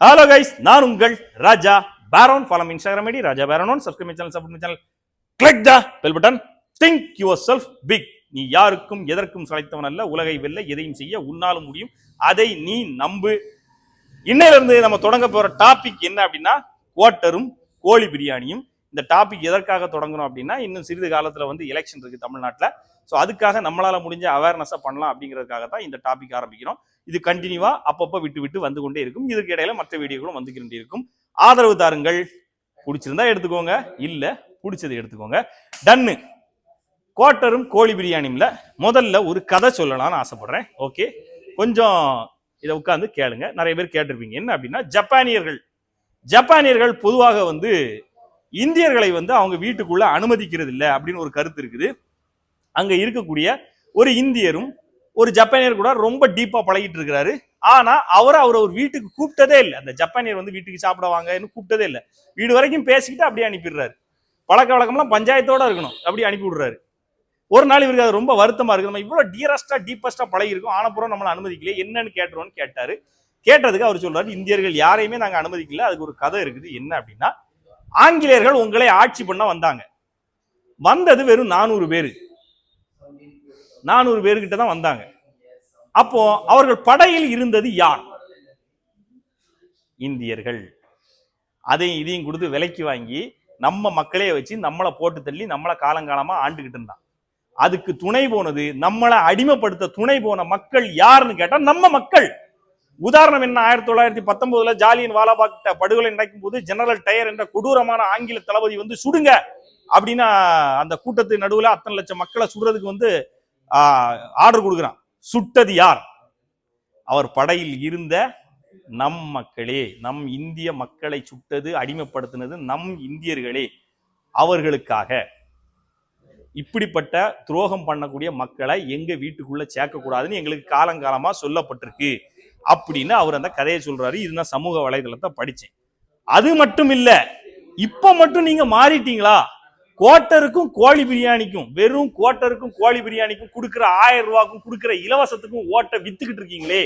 Hello guys நான் உங்கள் Raja Baron. Follow Instagram ID Raja Baron. Subscribe channel support channel click the bell button think yourself big நீ யாருக்கும் எதற்கும் சளைத்தவன் அல்ல. உலகை வெல்ல எதையும் செய்ய உன்னாலும் முடியும். அதை நீ நம்பு. இன்னையிலிருந்து நம்ம தொடங்க போற டாபிக் என்ன அப்படின்னா குவாட்டரும் கோழி பிரியாணியும். இந்த டாபிக் எதற்காக தொடங்கணும் அப்படின்னா இன்னும் சிறிது காலத்தில் வந்து எலெக்ஷன் இருக்குது தமிழ்நாட்டில். ஸோ அதுக்காக நம்மளால் முடிஞ்ச அவேர்னஸாக பண்ணலாம் அப்படிங்கிறதுக்காக தான் இந்த டாபிக் ஆரம்பிக்கிறோம். இது கண்டினியூவா அப்பப்போ விட்டு விட்டு வந்து கொண்டே இருக்கும். இதுக்கு இடையில மற்ற வீடியோகளும் வந்து கொண்டே இருக்கும் ஆதரவு தாருங்கள். பிடிச்சிருந்தா எடுத்துக்கோங்க. இல்ல பிடிச்சது எடுத்துக்கோங்க. டன்னு குவாட்டரும் கோழி பிரியாணியும்ல முதல்ல ஒரு கதை சொல்லலாம்னு ஆசைப்படுறேன். ஓகே கொஞ்சம் இதை உட்காந்து கேளுங்க. நிறைய பேர் கேட்டிருப்பீங்க. என்ன அப்படின்னா ஜப்பானியர்கள். ஜப்பானியர்கள் பொதுவாக வந்து இந்தியர்களை வந்து அவங்க வீட்டுக்குள்ள அனுமதிக்கிறது இல்லை அப்படின்னு ஒரு கருத்து இருக்குது. அங்க இருக்கக்கூடிய ஒரு இந்தியரும் ஒரு ஜப்பானியர் கூட ரொம்ப டீப்பா பழகிட்டு இருக்கிறாரு. ஆனா அவரை அவர் ஒரு வீட்டுக்கு கூப்பிட்டதே இல்லை. அந்த ஜப்பானியர் வந்து வீட்டுக்கு சாப்பிட வாங்கன்னு கூப்பிட்டதே இல்லை. வீடு வரைக்கும் பேசிக்கிட்டு அப்படியே அனுப்பிடுறாரு. பழக்க வழக்கம்லாம் பஞ்சாயத்தோட இருக்கணும். அப்படி அனுப்பி விடுறாரு. ஒரு நாள் இவருக்கு அது ரொம்ப வருத்தமா இருக்கு. நம்ம இவ்வளவு டியரஸ்டா டீப்பஸ்டா பழகிருக்கோம் ஆனப்புறம் நம்மளை அனுமதிக்கலையே. என்னன்னு கேட்டுருவோம்னு கேட்டாரு. கேட்டதுக்கு அவர் சொல்றாரு இந்தியர்கள் யாரையுமே நாங்க அனுமதிக்கல. அதுக்கு ஒரு கதை இருக்குது. என்ன அப்படின்னா ஆங்கிலேயர்கள் உங்களை ஆட்சி பண்ண வந்தாங்க. வந்தது வெறும் நானூறு பேரு. நானூறு பேர்கிட்ட தான் வந்தாங்க. அப்போ அவர்கள் படையில் இருந்தது யார்? இந்தியர்கள். அதையும் இதையும் கொடுத்து விலைக்கு வாங்கி நம்ம மக்களே வச்சு நம்மளை போட்டு தள்ளி நம்மளை காலங்காலமா ஆண்டுகிட்டு இருந்தான். அதுக்கு துணை போனது நம்மளை அடிமைப்படுத்த துணை போன மக்கள் யாருன்னு கேட்டா நம்ம மக்கள். உதாரணம் என்ன? ஆயிரத்தி தொள்ளாயிரத்தி பத்தொன்பதுல ஜாலியன் வாலாபாக் படுகொலை நடக்கும் போது ஜெனரல் டயர் என்ற கொடூரமான ஆங்கில தளபதி வந்து சுடுங்க. அப்படின்னா அந்த கூட்டத்து நடுவுல அத்தனை லட்சம் மக்களை சுடுறதுக்கு வந்து ஆர்டர் கொடுக்குறான். சுட்டது யார்? அவர் படையில் இருந்த நம் மக்களே நம் இந்திய மக்களை சுட்டது அடிமைப்படுத்தினது நம் இந்தியர்களே அவர்களுக்காக. இப்படிப்பட்ட துரோகம் பண்ணக்கூடிய மக்களை எங்க வீட்டுக்குள்ள சேர்க்கக்கூடாதுன்னு எங்களுக்கு காலங்காலமா சொல்லப்பட்டிருக்கு அப்படின்னு அவர் அந்த கதையை சொல்றாரு. இது நான் சமூக வலைதளத்தை படிச்சேன். அது மட்டும் இல்ல இப்ப மட்டும் நீங்க மாறிட்டீங்களா? கோட்டருக்கும் கோழி பிரியாணிக்கும் வெறும் கோட்டருக்கும் கோழி பிரியாணிக்கும் கொடுக்குற ஆயிரம் ரூபாய்க்கும் கொடுக்குற இலவசத்துக்கும் ஓட்டை வித்துக்கிட்டு இருக்கீங்களே?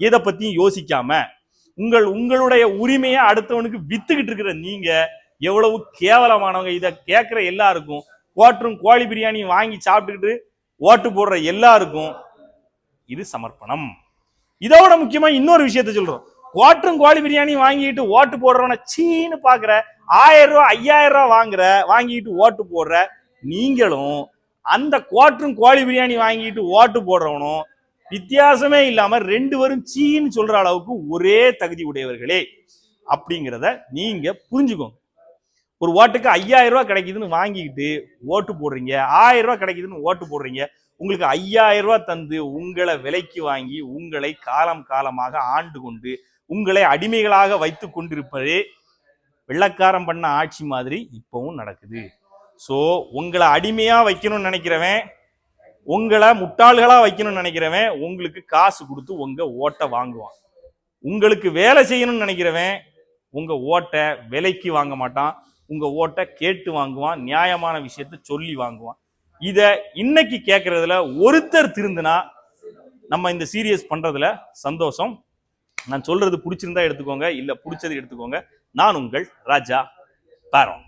இதை பத்தியும் யோசிக்காம உங்கள் உங்களுடைய உரிமையை அடுத்தவனுக்கு வித்துக்கிட்டு இருக்கிற நீங்க எவ்வளவு கேவலமானவங்க. இதை கேட்குற எல்லாருக்கும் குவாட்டரும் கோழி பிரியாணியும் வாங்கி சாப்பிட்டுக்கிட்டு ஓட்டு போடுற எல்லாருக்கும் இது சமர்ப்பணம். இதோட முக்கியமா இன்னொரு விஷயத்த சொல்றோம். குவாட்டரும் கோழி பிரியாணியும் வாங்கிட்டு ஓட்டு போடுறவன சீன்னு பாக்குற ஆயிரம் ரூபா ஐயாயிரம் ரூபா வாங்குற வாங்கிட்டு ஓட்டு போடுற நீங்களும் அந்த குவாட்டரும் கோழி பிரியாணி வாங்கிட்டு ஓட்டு போடுறவனும் வித்தியாசமே இல்லாம ரெண்டு பேரும் சீன்னு சொல்ற அளவுக்கு ஒரே தகுதி உடையவர்களே. அப்படிங்கிறத நீங்க புரிஞ்சுக்கோங்க. ஒரு ஓட்டுக்கு ஐயாயிரம் ரூபா கிடைக்குதுன்னு வாங்கிக்கிட்டு ஓட்டு போடுறீங்க ஆயிரம் ரூபா கிடைக்குதுன்னு ஓட்டு போடுறீங்க உங்களுக்கு ஐயாயிரம் ரூபா தந்து உங்களை விலைக்கு வாங்கி உங்களை காலம் காலமாக ஆண்டு கொண்டு உங்களை அடிமைகளாக வைத்து கொண்டிருப்பதே வெள்ளக்காரம் பண்ண ஆட்சி மாதிரி இப்பவும் நடக்குது. ஸோ உங்களை அடிமையா வைக்கணும்னு நினைக்கிறவன் உங்களை முட்டாள்களா வைக்கணும்னு நினைக்கிறவன் உங்களுக்கு காசு கொடுத்து உங்க ஓட்டை வாங்குவான். உங்களுக்கு வேலை செய்யணும்னு நினைக்கிறவன் உங்க ஓட்டை விலைக்கு வாங்க மாட்டான். உங்க ஓட்டை கேட்டு வாங்குவான் நியாயமான விஷயத்த சொல்லி வாங்குவான். இத இன்னைக்கு கேட்கறதுல ஒருத்தர் திருந்துனா நம்ம இந்த சீரியஸ் பண்றதுல சந்தோஷம் நான் சொல்றது பிடிச்சிருந்தா எடுத்துக்கோங்க இல்ல பிடிச்சது எடுத்துக்கோங்க. நான் உங்கள் ராஜா பாரம்